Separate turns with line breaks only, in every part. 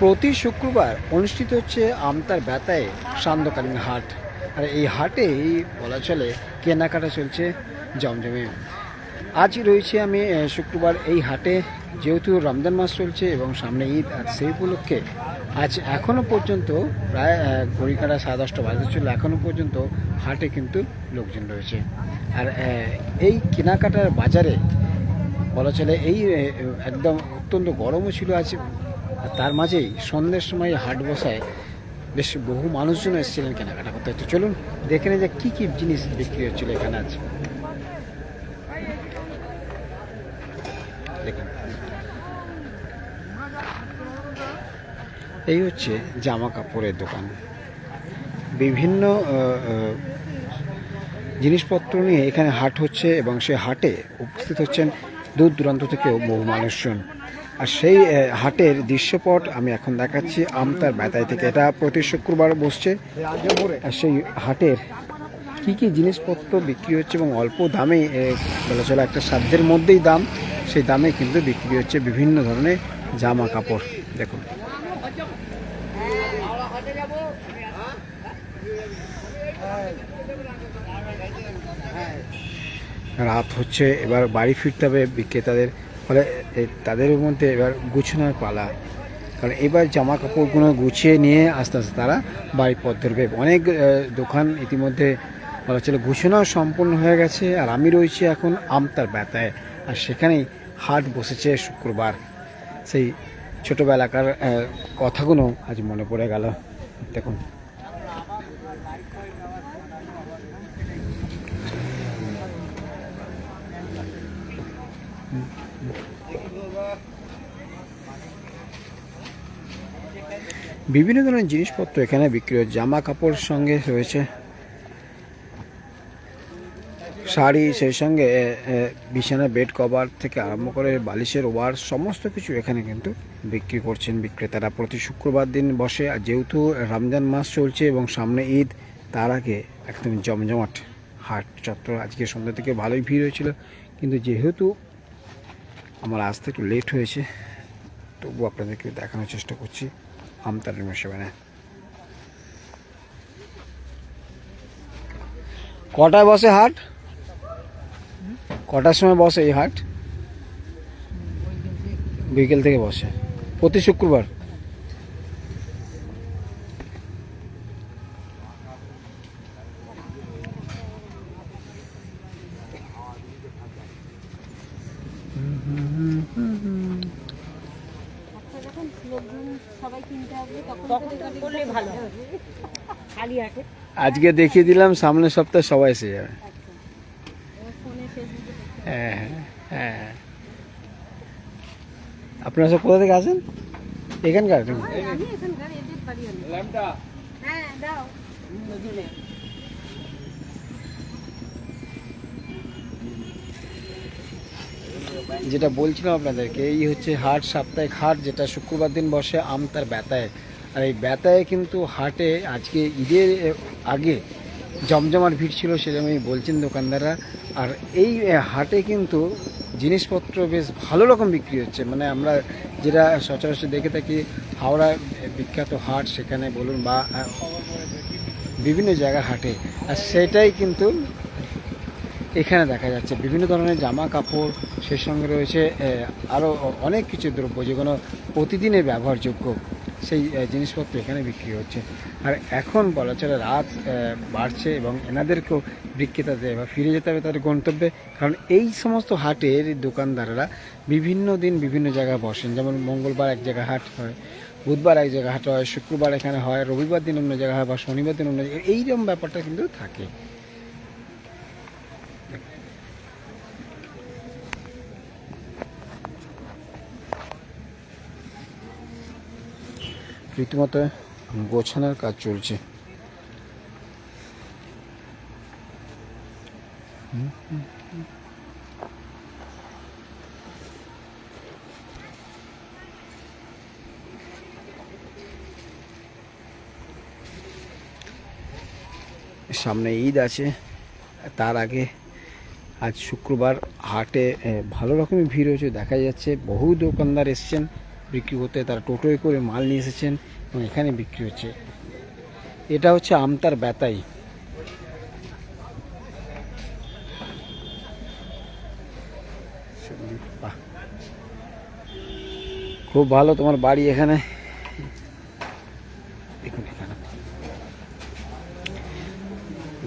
প্রতি শুক্রবার অনুষ্ঠিত হচ্ছে আমতার বেতায় সান্ধ্যকালীন হাট। আর এই হাটেই বলা চলে, কেনাকাটা চলছে জমজমে। আজ রয়েছে আমি শুক্রবার এই হাটে। যেহেতু রমজান মাস চলছে এবং সামনে ঈদ আর সেই উপলক্ষে আজ এখনও পর্যন্ত প্রায় ঘড়ি কাটা সাড়ে দশটা বাজতে চলে এখনও পর্যন্ত হাটে কিন্তু লোকজন রয়েছে। আর এই কেনাকাটার বাজারে বলা চলে, এই একদম অত্যন্ত গরমও ছিল আজ। আর তার মাঝেই সন্ধ্যের সময় হাট বসায় বেশ বহু মানুষজন এসেছিলেন কেনাকাটা করতে। তো চলুন, দেখে নিই যে কী কী জিনিস বিক্রি হচ্ছিল এখানে আজ। এই হচ্ছে জামা কাপড়ের দোকান। বিভিন্ন জিনিসপত্র নিয়ে এখানে হাট হচ্ছে এবং সে হাটে উপস্থিত হচ্ছেন দূর দূরান্ত থেকেও বহু মানুষজন। আর সেই হাটের দৃশ্যপট আমি এখন দেখাচ্ছি আমতার বেতায় থেকে। এটা প্রতি শুক্রবার বসছে। আর সেই হাটের কি কি জিনিসপত্র বিক্রি হচ্ছে এবং অল্প দামে বলা চলে একটা সাধ্যের মধ্যেই দাম, সেই দামে কিন্তু বিক্রি হচ্ছে বিভিন্ন ধরনের জামা কাপড় দেখুন। রাত হচ্ছে, এবার বাড়ি ফিরতে হবে বিক্রেতাদের। ফলে তাদের মধ্যে এবার গুছানোর পালা। কারণ এবার জামা কাপড়গুলো গুছিয়ে নিয়ে আস্তে আস্তে তারা বাড়ির পথ ধরবে। অনেক দোকান ইতিমধ্যে বলা চলে গুছানো সম্পূর্ণ হয়ে গেছে, আর আমি রয়েছি এখন আমতার ব্যথায় আর সেখানেই হাট বসেছে শুক্রবার। সেই ছোটোবেলাকার কথাগুলো আজ মনে পড়ে গেল। দেখুন। বিভিন্ন ধরনের জিনিসপত্র এখানে বিক্রি হয় জামা কাপড় সঙ্গে রয়েছে। শাড়ি, সেই সঙ্গে বিছানা, বেড কভার থেকে আরম্ভ করে বালিশের ওয়ার সমস্ত কিছু এখানে কিন্তু বিক্রি করছেন বিক্রেতারা। প্রতি শুক্রবার দিন বসে, আর যেহেতু রমজান মাস চলছে এবং সামনে ঈদ, তার আগে একদম জমজমাট হাট চত্বর। আজকে সন্ধ্যা থেকে ভালোই ভিড় হয়েছিল, কিন্তু যেহেতু আমার আসতে একটু লেট হয়েছে তবু আপনাদেরকে দেখানোর চেষ্টা করছি। আমতারের মেশাবেনে কটায় বসে হাট? কটার সময় বসে এই হাট? বিকেল থেকে বসে। প্রতি শুক্রবার
যখন লোকজন সবাই কিনতে আসবে তখন
তখন তো করলে ভালো হয়। খালি হাটে
আজকে দেখিয়ে দিলাম সামনের সপ্তাহে সবাই এসে যাবে।
ফোনে
হ্যাঁ হ্যাঁ হ্যাঁ আপনারা সব কোথা থেকে আসেন? এখানকার
হ্যাঁ দাও।
যেটা বলছিলাম আপনাদেরকে, এই হচ্ছে হাট, সাপ্তাহিক হাট, যেটা শুক্রবার দিন বসে আমতার বেতায় আর এই বেতায় কিন্তু হাটে আজকে ঈদের আগে জমজমার ভিড় ছিল সেরকমই বলছেন দোকানদাররা। আর এই হাটে কিন্তু জিনিসপত্র বেশ ভালো রকম বিক্রি হচ্ছে। মানে আমরা যেটা সচরাচর দেখে থাকি, হাওড়া বিখ্যাত হাট, সেখানে বলুন বা বিভিন্ন জায়গার হাটে। আর সেটাই কিন্তু এখানে দেখা যাচ্ছে বিভিন্ন ধরনের জামা কাপড়, সেই সঙ্গে রয়েছে আরও অনেক কিছু দ্রব্য যেগুলো প্রতিদিনের ব্যবহারযোগ্য সেই জিনিসপত্র এখানে বিক্রি হচ্ছে। আর এখন বলা চলে রাত বাড়ছে এবং এনাদেরকেও বিক্রেতাদের বা ফিরে যেতে হবে তাদের গন্তব্যে। কারণ এই সমস্ত হাটের দোকানদাররা বিভিন্ন দিন বিভিন্ন জায়গায় বসেন। যেমন মঙ্গলবার এক জায়গায় হাট হয়, বুধবার এক জায়গায় হাট হয়, শুক্রবার এখানে হয়, রবিবার দিন অন্য জায়গায় হয় বা শনিবার দিন অন্য জায়গায় এইরকম ব্যাপারটা কিন্তু থাকে। রীতিমতো গোছানোর কাজ চলছে। সামনে ঈদ আছে, তার আগে আজ শুক্রবার হাটে ভালো রকমের ভিড় হয়েছে, দেখা যাচ্ছে বহু দোকানদার এসছেন। বিক্রি করতে তারা টোটোয় করে মাল নিয়ে এসেছেন এবং এখানে বিক্রি হচ্ছে। এটা হচ্ছে আমতার বেতাই। খুব ভালো তোমার বাড়ি এখানে। এখানে।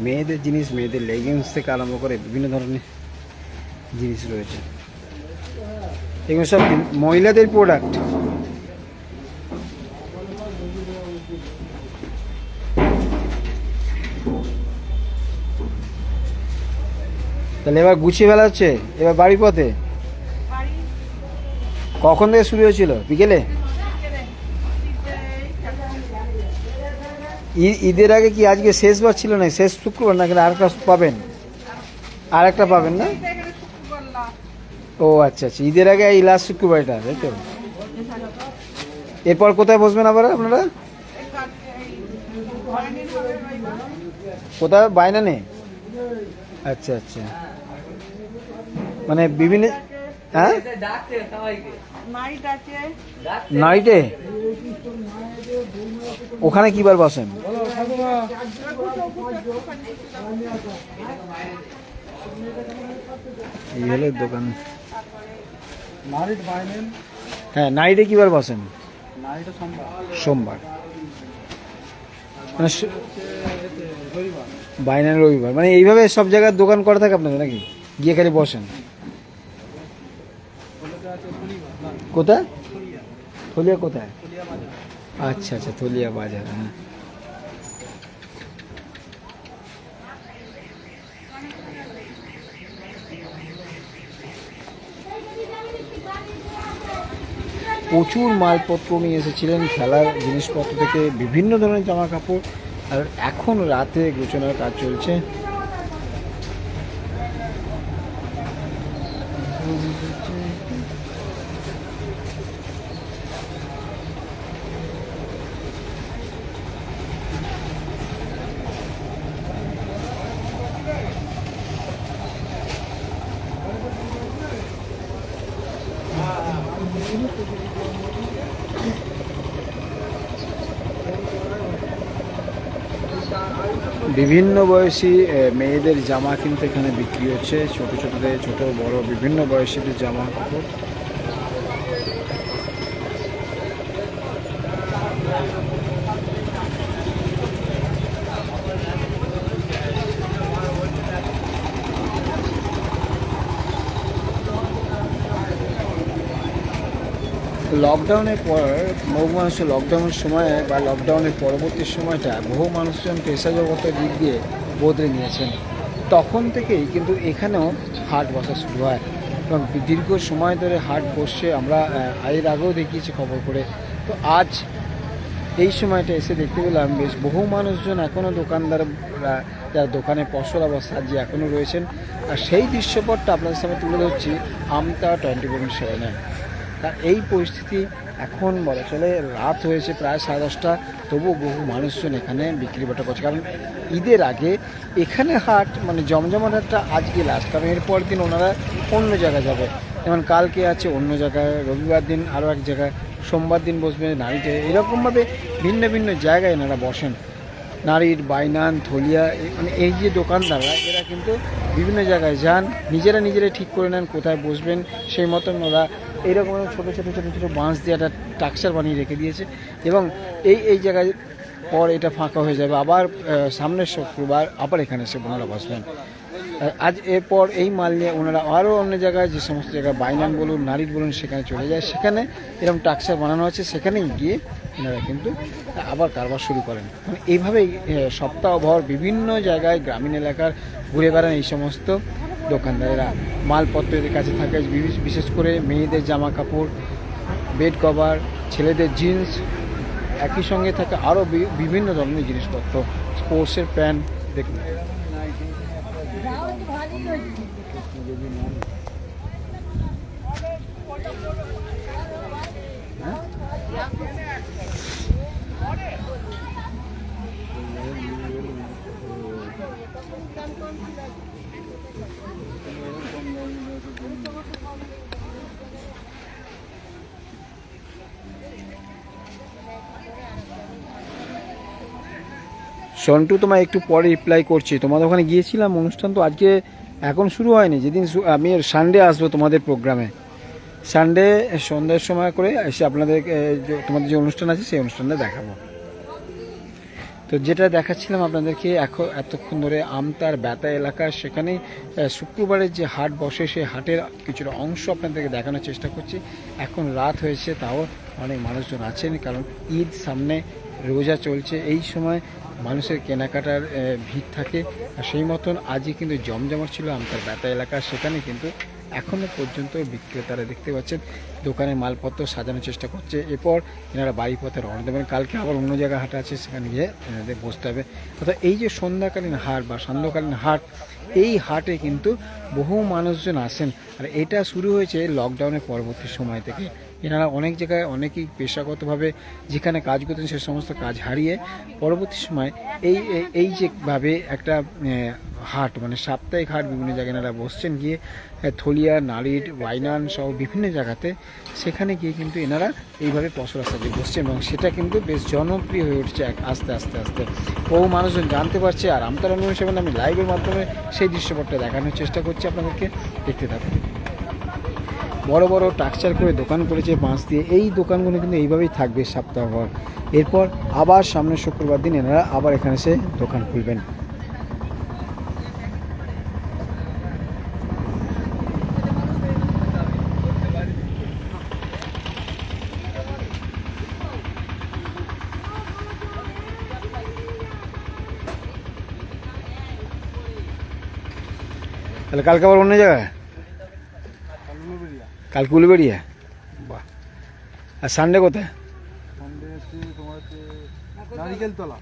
মেয়েদের জিনিস, মেয়েদের লেগিংস থেকে আরম্ভ করে বিভিন্ন ধরনের জিনিস রয়েছে। এগুলো সব মহিলাদের প্রোডাক্ট তাহলে এবার গুছিয়ে ফেলা হচ্ছে? এবার বাড়ি পথে? কখন থেকে শুরু হয়েছিল? বিকেলে? ঈদের আগে কি আজকে শেষবার ছিল না শেষ শুক্রবার নাকি আর একটা পাবেন? আর একটা পাবেন না? ও আচ্ছা আচ্ছা। ঈদের আগে এই লাস্ট শুক্রবার এটা তাই তো? এরপর কোথায় বসবেন আবার আপনারা? কোথায়? বাইনা নেই আচ্ছা আচ্ছা। মানে বিভিন্ন হ্যাঁ?
নাইটে?
ওখানে কিবার বসেন? এই হলো দোকান। হ্যাঁ নাইটে কিবার বসেন?
সোমবার।
মানে বাইনারি রবিবার। মানে এইভাবে সব জায়গায় দোকান করা থাকে আপনাদের নাকি? গিয়ে খালি বসেন
কলকাতা আছে শনিবার না
কোথায়?
থলিয়া
কোথায়? আচ্ছা আচ্ছা থলিয়া বাজার হ্যাঁ। প্রচুর মালপত্র নিয়ে এসেছিলেন খেলার জিনিসপত্র থেকে, বিভিন্ন ধরনের জামা কাপড় আর এখন রাতে গোছানোর কাজ চলছে। বিভিন্ন বয়সী মেয়েদের জামা কিন্তু এখানে বিক্রি হচ্ছে। ছোট ছোটদের, ছোট বড় বিভিন্ন বয়সীদের জামা কাপড়। লকডাউনের পর বহু মানুষের লকডাউনের সময়ে বা লকডাউনের পরবর্তী সময়টা বহু মানুষজন পেশা জগতের দিক দিয়ে বদলে নিয়েছেন। তখন থেকেই কিন্তু এখানেও হাট বসা শুরু হয়। এবং দীর্ঘ সময় ধরে হাট বসছে আমরা আহ, এর আগেও দেখিয়েছি খবর করে। তো আজ এই সময়টা এসে দেখতে পেলাম বেশ বহু মানুষজন এখনও দোকানদাররা যারা দোকানে পসরা বা সাজিয়ে এখনও রয়েছেন। আর সেই দৃশ্যপটটা আপনাদের সামনে তুলে ধরছি আমতা টোয়েন্টি ফোর সেভেনে। তা এই পরিস্থিতি এখন বলা চলে রাত হয়েছে প্রায় সাড়ে দশটা। তবুও বহু মানুষজন এখানে বিক্রি বাটা করছে। কারণ ঈদের আগে এখানে হাট মানে জমজমাট হাটটা আজকে লাস্ট কারণ এরপর দিন ওনারা অন্য জায়গায় যাবে। যেমন কালকে আছে অন্য জায়গায়, রবিবার দিন আরও এক জায়গায়, সোমবার দিন বসবে নারীতে এরকমভাবে ভিন্ন ভিন্ন জায়গায় এনারা বসেন। নারীর বাইনান, থলিয়া মানে এই যে দোকানদাররা, এরা কিন্তু বিভিন্ন জায়গায় যান, নিজেরা নিজেরা ঠিক করে নেন কোথায় বসবেন, সেই মতন ওরা এইরকম ছোটো ছোটো ছোটো ছোটো বাঁশ দিয়ে একটা টাক্সার বানিয়ে রেখে দিয়েছে এবং এই এই জায়গায় পর এটা ফাঁকা হয়ে যাবে। আবার সামনের শুক্রবার আবার এখানে এসে ওনারা বসবেন। আজ এরপর এই মাল নিয়ে ওনারা আরও অন্য জায়গায় যে সমস্ত জায়গায় বাইনান বলুন, নারীর বলুন, সেখানে চলে যায়। সেখানে এরকম টাক্সার বানানো আছে। সেখানেই গিয়ে এনারা কিন্তু আবার কারবার শুরু করেন। মানে এইভাবেই সপ্তাহভর বিভিন্ন জায়গায় গ্রামীণ এলাকার ঘুরে বেড়ান এই সমস্ত দোকানদারেরা। মালপত্র এদের কাছে থাকে বিশেষ করে মেয়েদের জামা কাপড় বেড কভার, ছেলেদের জিন্স, একই সঙ্গে থাকে আরও বিভিন্ন ধরনের জিনিসপত্র, স্পোর্টসের প্যান্ট, দেখুন। হ্যাঁ সন্টু, তোমায় একটু পরে রিপ্লাই করছি। তোমাদের ওখানে গিয়েছিলাম অনুষ্ঠান তো আজকে এখন শুরু হয়নি। যেদিন আমি সানডে আসব তোমাদের প্রোগ্রামে সানডে সন্ধ্যার সময় করে এসে আপনাদের তোমাদের যে অনুষ্ঠান আছে সেই অনুষ্ঠানটা দেখাবো। তো যেটা দেখাচ্ছিলাম আপনাদেরকে, এখন এতক্ষণ ধরে আমতার বেতা এলাকা, সেখানে শুক্রবারের যে হাট বসে, সেই হাটের কিছুটা অংশ আপনাদেরকে দেখানোর চেষ্টা করছি। এখন রাত হয়েছে, তাও অনেক মানুষজন আছেন, কারণ ঈদ সামনে, রোজা চলছে। এই সময় মানুষের কেনাকাটার ভিড় থাকে। আর সেই মতন আজই কিন্তু জমজমাট ছিল আমতার বেতা এলাকা, সেখানে কিন্তু এখনও পর্যন্ত বিক্রেতারা দেখতে পাচ্ছেন দোকানে মালপত্র সাজানোর চেষ্টা করছে। এরপর এনারা বাড়ি পথে রওনা দেবেন। কালকে আবার অন্য জায়গায় হাট আছে, সেখানে গিয়ে এনাদের বসতে হবে। অর্থাৎ এই যে সন্ধ্যাকালীন হাট বা সান্ধ্যকালীন হাট, এই হাটে কিন্তু বহু মানুষজন আসেন। আর এটা শুরু হয়েছে লকডাউনের পরবর্তী সময় থেকে। এনারা অনেক জায়গায় অনেকেই পেশাগতভাবে যেখানে কাজ করতেন সে সমস্ত কাজ হারিয়ে পরবর্তী সময় এই, এই- যেভাবে একটা হাট মানে সাপ্তাহিক হাট বিভিন্ন জায়গায় এনারা বসছেন গিয়ে থলিয়া নালিট ওয়াইনান সহ বিভিন্ন জায়গাতে সেখানে গিয়ে কিন্তু এনারা এইভাবে পসরা সাজিয়ে বসছেন এবং সেটা কিন্তু বেশ জনপ্রিয় হয়ে উঠছে আস্তে আস্তে আস্তে। বহু মানুষজন জানতে পারছে আর আমতার অনুমান সেভেন আমি লাইভের মাধ্যমে সেই দৃশ্যপটটা দেখানোর চেষ্টা করছি। আপনাদেরকে দেখতে থাকুন। বড় বড় টাকচার করে দোকান করেছে বাঁশ দিয়ে। এই দোকানগুলো কিন্তু এইভাবেই থাকবে সপ্তাহভর। এরপর আবার সামনের শুক্রবার দিন এনারা আবার এখানে এসে দোকান খুলবেন। তাহলে কালকে আবার অন্য জায়গায়? কালকে উলবেড়িয়া? বাহ। আর সানডে কোথায়?
সন্ধ্যে হচ্ছে নারিকেল তলা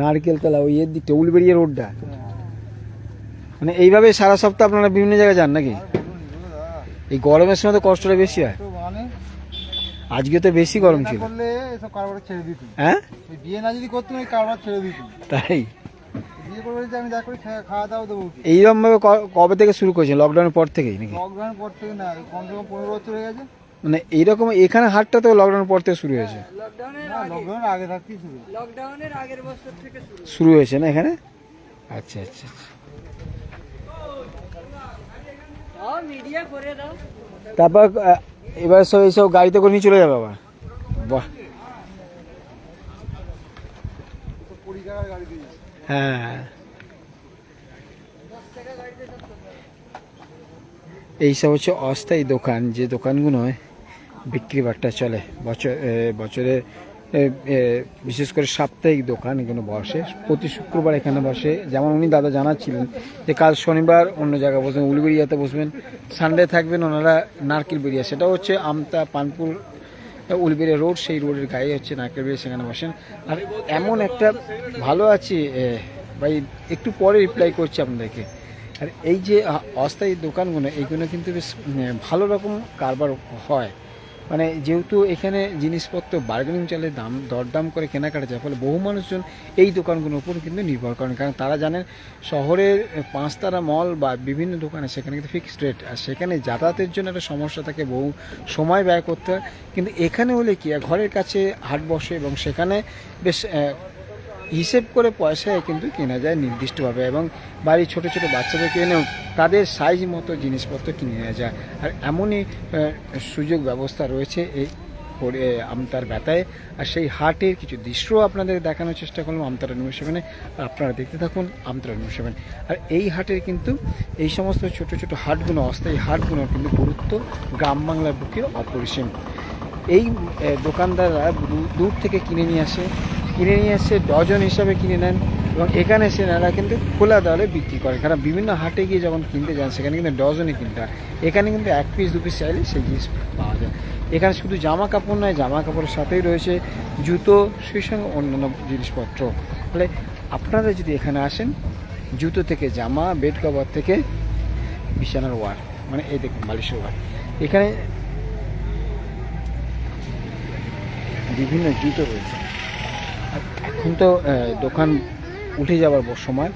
নারকেল তলা ওই এর দিকটা উলবেড়িয়া রোডটা। মানে এইভাবে সারা সপ্তাহ আপনারা বিভিন্ন জায়গায় যান নাকি? এই গরমের সময় তো কষ্টটা বেশি হয়। আজকে তো বেশি গরম ছিল।
করলে এসব কারবার ছেড়ে দিতুম
হ্যাঁ?
বিয়ে না যদি করতুম কারবার ছেড়ে দিতুম
তাই?
বিয়ে করবে যে আমি যা করি খাওয়া দাওয়া দেবো কি?
এইরকম ভাবে ক- কবে থেকে শুরু করেছেন? লকডাউনের পর থেকেই নাকি?
লকডাউন পর থেকে না কমসে কম পনেরো বছর হয়ে গেছে।
মানে এইরকম এখানে হাটটা তো লকডাউনের পর থেকে শুরু হয়েছে।
না লকডাউনের আগে থাকতেই শুরু
শুরু হয়েছে। না এখানে? আচ্ছা আচ্ছা আচ্ছা।
মিডিয়া করে দাও।
তারপর এবার সব এইসব গাড়িতে করে নিয়ে চলে যাবে আবার? বাহ। হ্যাঁ। এইসব হচ্ছে অস্থায়ী দোকান, যে দোকানগুলোয় বিক্রি বাট্টা চলে। বছর বছরে বিশেষ করে সাপ্তাহিক দোকান, এগুলো বসে। প্রতি শুক্রবার এখানে বসে। যেমন উনি দাদা জানাচ্ছিলেন যে কাল শনিবার অন্য জায়গায় বসবেন, উলবেড়িয়াতে বসবেন। সানডে থাকবেন ওনারা নারকেল বেরিয়া সেটা হচ্ছে আমতা, পানপুর উলবেড়িয়া রোড, সেই রোডের গায়ে হচ্ছে নারকেল বেড়ে সেখানে বসেন। আর এমন একটা ভালো আছি ভাই, একটু পরে রিপ্লাই করছি আপনাদেরকে। আর এই যে অস্থায়ী দোকানগুলো এইগুলো কিন্তু বেশ ভালো রকম কারবার হয়। মানে যেহেতু এখানে জিনিসপত্র বার্গেনিং চলে দাম, দরদাম করে কেনাকাটা যায়, ফলে বহু মানুষজন এই দোকানগুলোর উপর কিন্তু নির্ভর করেন। কারণ তারা জানেন শহরের পাঁচতারা মল বা বিভিন্ন দোকানে সেখানে কিন্তু ফিক্সড রেট আর সেখানে যাতায়াতের জন্য একটা সমস্যা থাকে, বহু সময় ব্যয় করতে হয়। কিন্তু এখানে হলে কি ঘরের কাছে হাট বসে এবং সেখানে বেশ হিসেব করে পয়সায় কিন্তু কেনা যায় নির্দিষ্টভাবে এবং বাড়ির ছোট ছোট বাচ্চাদের কিনেও তাদের সাইজ মতো জিনিসপত্র কিনে নেওয়া যায়। আর এমনই সুযোগ ব্যবস্থা রয়েছে এই করে আমতার ব্যথায় আর সেই হাটের কিছু দৃশ্য আপনাদের দেখানোর চেষ্টা করলাম, আমতারা সেভেনে। আর আপনারা দেখতে থাকুন আমতারা সেভেন। আর এই হাটের কিন্তু এই সমস্ত ছোট ছোট হাটগুলো, অস্থায়ী হাটগুলোর কিন্তু গুরুত্ব গ্রাম বাংলার বুকে অপরিসীম। এই দোকানদাররা দূর থেকে কিনে নিয়ে আসে। কিনে নিয়ে এসে, ডজন হিসাবে কিনে নেন এবং এখানে এসে এনারা কিন্তু খোলা দলে বিক্রি করে কারণ বিভিন্ন হাটে গিয়ে যখন কিনতে যান, সেখানে কিন্তু ডজনে কিনতে হয়। এখানে কিন্তু এক পিস দু পিস চাইলে সেই জিনিস পাওয়া যায়। এখানে শুধু জামা কাপড় নয় জামা কাপড়ের সাথেই রয়েছে জুতো, সেই সঙ্গে অন্যান্য জিনিসপত্র। ফলে আপনারা যদি এখানে আসেন, জুতো থেকে জামা বেড কভার থেকে বিছানার ওয়ার মানে এই দেখুন বালিশের ওয়ার এখানে বিভিন্ন জুতো রয়েছে। এখন তো দোকান উঠে যাওয়ার সময়।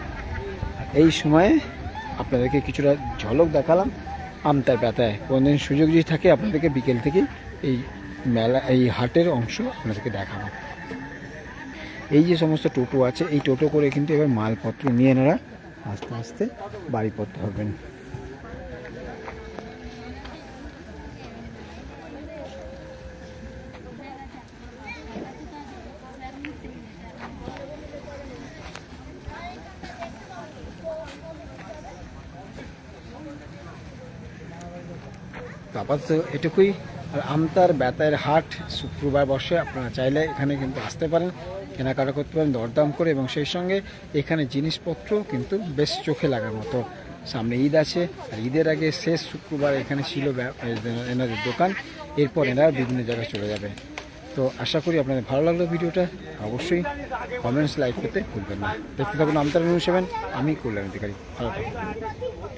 এই সময়ে আপনাদেরকে কিছুটা ঝলক দেখালাম। আমতার ব্যথায় কোনদিন সুযোগ যদি থাকে, আপনাদেরকে বিকেল থেকে এই মেলা, এই হাটের অংশ আপনাদেরকে দেখাবো। এই যে সমস্ত টোটো আছে, এই টোটো করে কিন্তু এবার মালপত্র নিয়ে এনারা আস্তে আস্তে বাড়ি পড়তে হবেন তো আপাতত এটুকুই। আর আমতার বেতায়ের হাট শুক্রবার বসে আপনারা চাইলে এখানে কিন্তু আসতে পারেন, কেনাকাটা করতে পারেন, দরদাম করে এবং সেই সঙ্গে এখানে জিনিসপত্র কিন্তু বেশ চোখে লাগার মতো। সামনে ঈদ আছে, আর ঈদের আগে শেষ শুক্রবার এখানে ছিল এনাদের দোকান, এরপর এনারা বিভিন্ন জায়গায় চলে যাবে। তো আশা করি আপনাদের ভালো লাগল ভিডিওটা, অবশ্যই কমেন্টস লাইক করতে ভুলবেন না। দেখতে থাকুন আমতার নিউজ সেভেন আমি কল্যাণ অধিকারী, ভালো থাকুন।